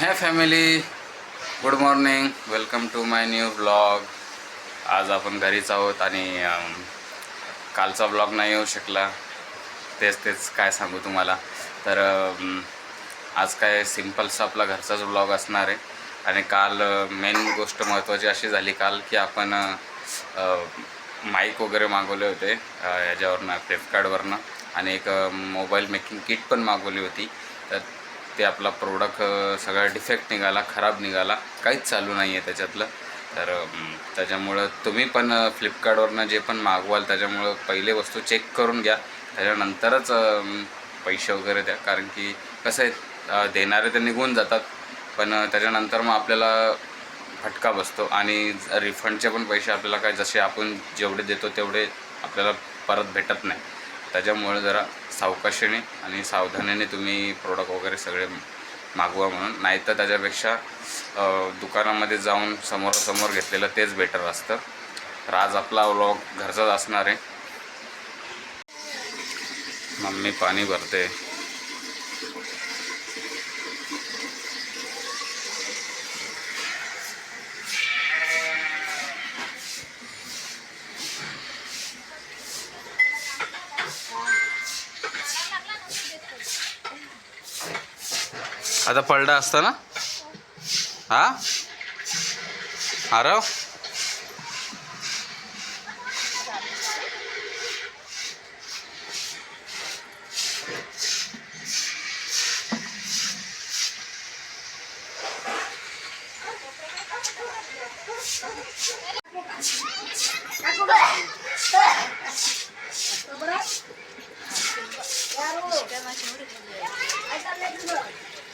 Hey family good morning welcome to my new blog आज आपण घरीच आहोत आणि कालचा ब्लॉग नाही येऊ शकला. तेच तेच काय सांगू तुम्हाला. तर आज काय सिम्पलचा आपला घरचाच ब्लॉग असणार आहे. आणि काल मेन गोष्ट महत्त्वाची अशी झाली काल की आपण माईक वगैरे मागवले होते याच्यावरनं फ्लिपकार्टवरनं आणि एक मोबाईल मेकिंग किट पण मागवली होती. तर ते आपला प्रोडक्ट सगळा डिफेक्ट निघाला खराब निघाला काहीच चालू नाही आहे त्याच्यातलं. तर त्याच्यामुळं तुम्ही पण फ्लिपकार्टवरनं जे पण मागवाल त्याच्यामुळं पहिले वस्तू चेक करून घ्या. त्याच्यानंतरच पैसे वगैरे द्या. कारण की कसं आहे देणारे तर निघून जातात पण त्याच्यानंतर मग आपल्याला फटका बसतो आणि रिफंडचे पण पैसे आपल्याला काय जसे आपण जेवढे देतो तेवढे आपल्याला परत भेटत नाही. त्याच्यामुळे जरा सावकाशीने आणि सावधानाने तुम्ही प्रोडक्ट वगैरे सगळे मागवा म्हणून. नाही तर त्याच्यापेक्षा दुकानामध्ये जाऊन समोरासमोर घेतलेलं तेच बेटर असतं. तर आज आपला व्लॉग घरचाच असणार आहे. मम्मी पाणी भरते. आता पडला असता ना हा? आरव?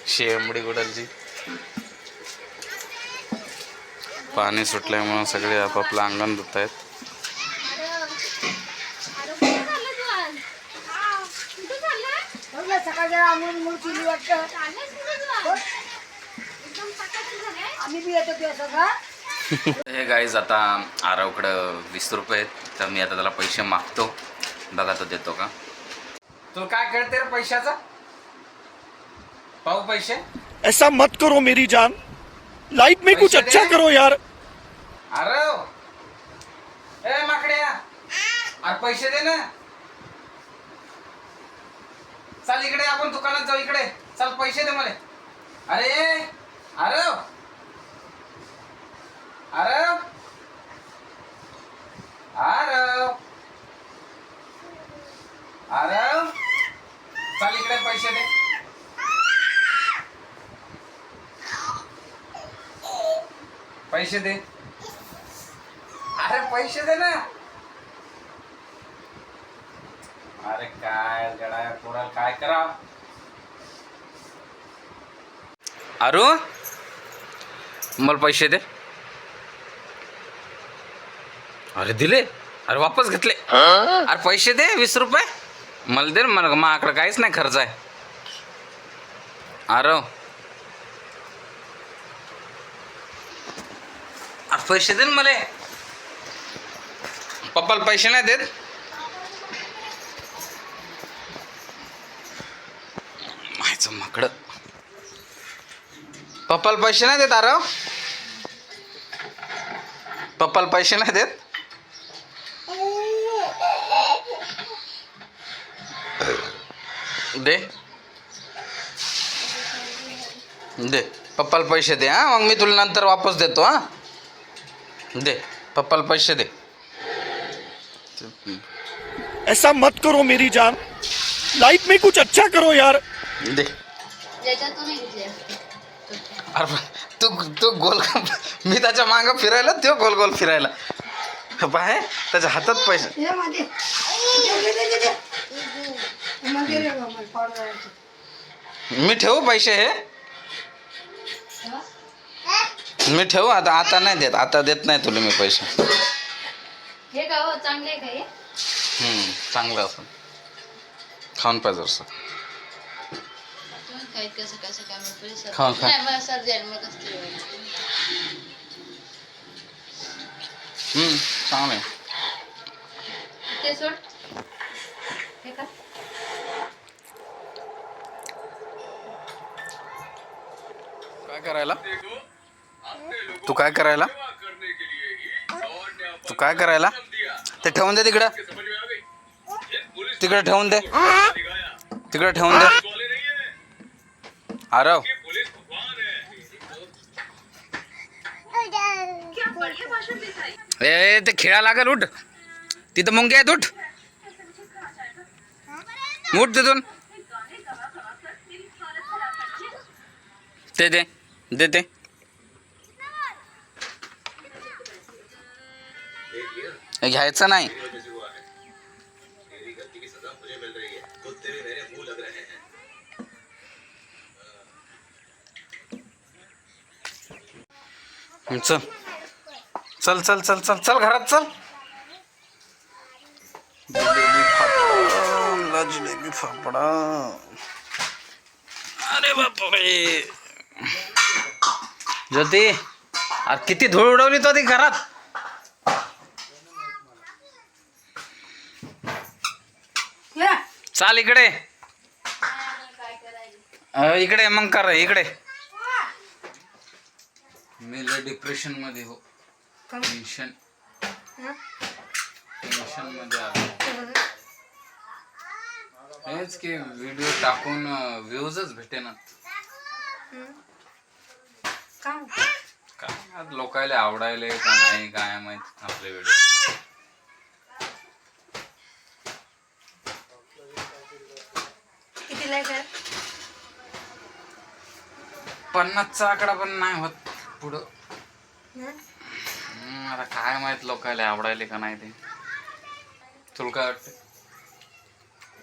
शेंबडी गुडलची पाणी सुटल्यामुळं सगळे आपापलं अंगण धुत आहेत ते हे गाईज आता आरवकडं वीस रुपये आहेत. तर मी आता त्याला पैसे मागतो. बघा तो देतो का? तुला काय कळते रे पैशाचा? पाहू पैसे? ऐसा मत करो मेरी जान। लाइफ में कुछ अच्छा। करो यार। आरव ए माकड्या। अरे पैसे दे ना। चल इकडे आपण दुकानात जाऊ इकडे. चल पैसे दे मला. अरे आरव आरव आरव आरव चल इकडे पैसे दे पैसे दे. अरे पैसे दे ना. अरे काय गडा पोरा काय करा. अरू मला पैसे दे. अरे दिले. अरे वापस घेतले. अरे पैसे दे वीस रुपये. मला दे ना मला माझ्याकडे काहीच नाही खर्च आहे. अरे पैसे दे ना मला. पप्पाला पैसे नाही देत. मायचं माकड. पप्पाला पैसे नाही देत अरे पप्पाला पैसे नाही देत. दे. दे. पप्पाला पैसे दे हां. मग मी तुला नंतर वापस देतो हां. दे पप्पाला पैसे दे। ऐसा मत करो मेरी जान। लाइफ में कुछ अच्छा करो यार। दे। अरे तू तू गोल मी त्याच्या मागं फिरायला तो गोल गोल फिरायला। पाय त्याच्या हातात पैसे। हे. मी ठेवू पैसे हे? मी ठेवू आता आता नाही देत आता देत नाही तुला मी पैसे. हे का हो चांगले आहे का हे? हम्म, चांगलं असं खाऊन पाहिजे असं तुम्ही काय कसं कसं काय मग पैसे खा, खा. नाही मला सर्दी आहे मग कसं तरी होईल. हम्म, चांगलं आहे. ते सोड. हे का? काय करायला? तू काय करायला? तू काय करायला? ते ठेवून दे तिकडं. तिकडे ठेवून दे. तिकडे ठेवून दे. आरव ए ते खेळा लागेल, उठ. तिथं मुंगे आहेत, उठ. उठ तिथून. ते दे दे. घ्यायचं नाही. चल. चल चल चल चल चल घरात चल. जिलेबी फापडा जिलेबी अरे बापरे. ज्योती अरे किती धूळ उडवली तो ती घरात? चाल इकडे. इकडे मग कर इकडे. मी लय डिप्रेशनमध्ये हो. टेन्शन टेन्शनमध्ये आलो. हेच की व्हिडिओ टाकून व्ह्यूजच भेटेना काम काय लोकायला आवडायले का नाही काय माहीत आपले व्हिडिओ पन्नासचा आकडा पण नाही होत पुढं? हम्म, आता काय माहीत लोकायला आवडायले का नाही ते. तुला काय वाटतं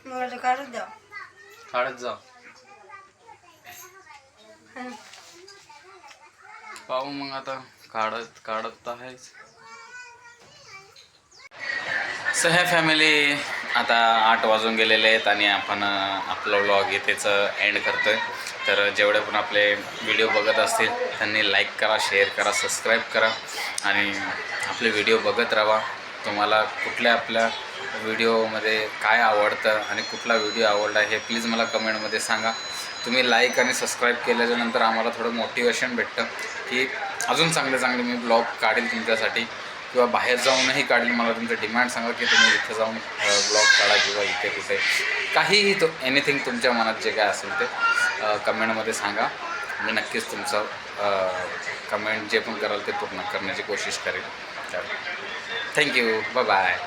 मला तर काढत द्या काढत जा. हं. पाहू मग आता. काढत काढत तर आहेच. सो ह्या फॅमिली आता आठ वाजून गेलेले आहेत आणि आपण आपलं आपला व्लॉग इथेच एंड आहे तर जेवढे पण आपले व्हिडिओ बघत असतील त्यांनी लाईक करा शेअर करा सबस्क्राईब करा. आणि आपले व्हिडिओ बघत राहा. तुम्हाला कुठल्या आपल्या व्हिडिओमध्ये काय आवडतं आणि कुठला व्हिडिओ आवडला हे प्लीज मला कमेंटमध्ये सांगा. तुम्ही लाईक आणि सबस्क्राईब केल्याच्यानंतर आम्हाला थोडं मोटिवेशन भेटतं की अजून चांगले चांगले मी ब्लॉग काढेल तुमच्यासाठी. किंवा बाहेर जाऊनही काढेल मला तुमचं डिमांड सांगा की तुम्ही इथे जाऊन ब्लॉग काढा किंवा इथे कुठे. काहीही तो एनिथिंग तुमच्या मनात जे काय असेल ते कमेंटमध्ये सांगा. मी नक्कीच तुमचं कमेंट जे पण कराल ते पूर्ण करण्याची कोशिश करेन. तर थँक्यू बाय बाय